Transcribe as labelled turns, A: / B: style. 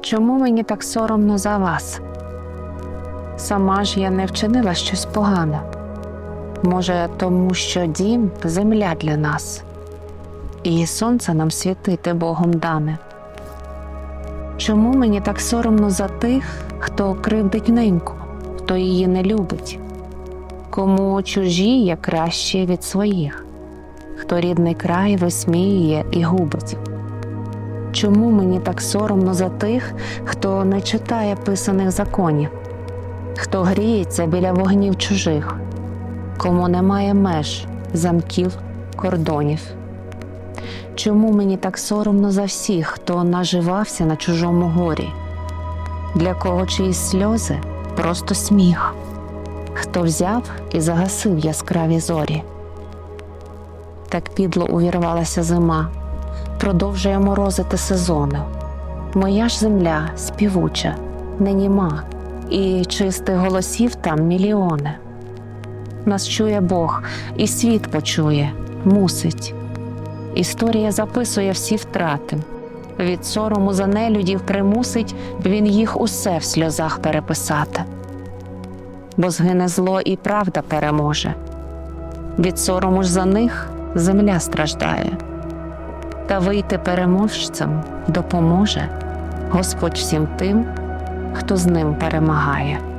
A: Чому мені так соромно за вас? Сама ж я не вчинила щось погане. Може, тому що дім земля для нас, і сонце нам світити Богом дане. Чому мені так соромно за тих, хто кривдить неньку, хто її не любить, кому чужі є кращі від своїх, хто рідний край висміює і губить? Чому мені так соромно за тих, хто не читає писаних законів, хто гріється біля вогнів чужих, кому немає меж, замків, кордонів? Чому мені так соромно за всіх, хто наживався на чужому горі, для кого чиїсь сльози просто сміх, хто взяв і загасив яскраві зорі? Так підло увірвалася зима, продовжує морозити сезони. Моя ж земля співуча, не німа, і чистих голосів там мільйони. Нас чує Бог, і світ почує, мусить. Історія записує всі втрати. Від сорому за нелюдів примусить він їх усе в сльозах переписати. Бо згине зло і правда переможе. Від сорому ж за них земля страждає. Та вийти переможцем допоможе Господь всім тим, хто з ним перемагає.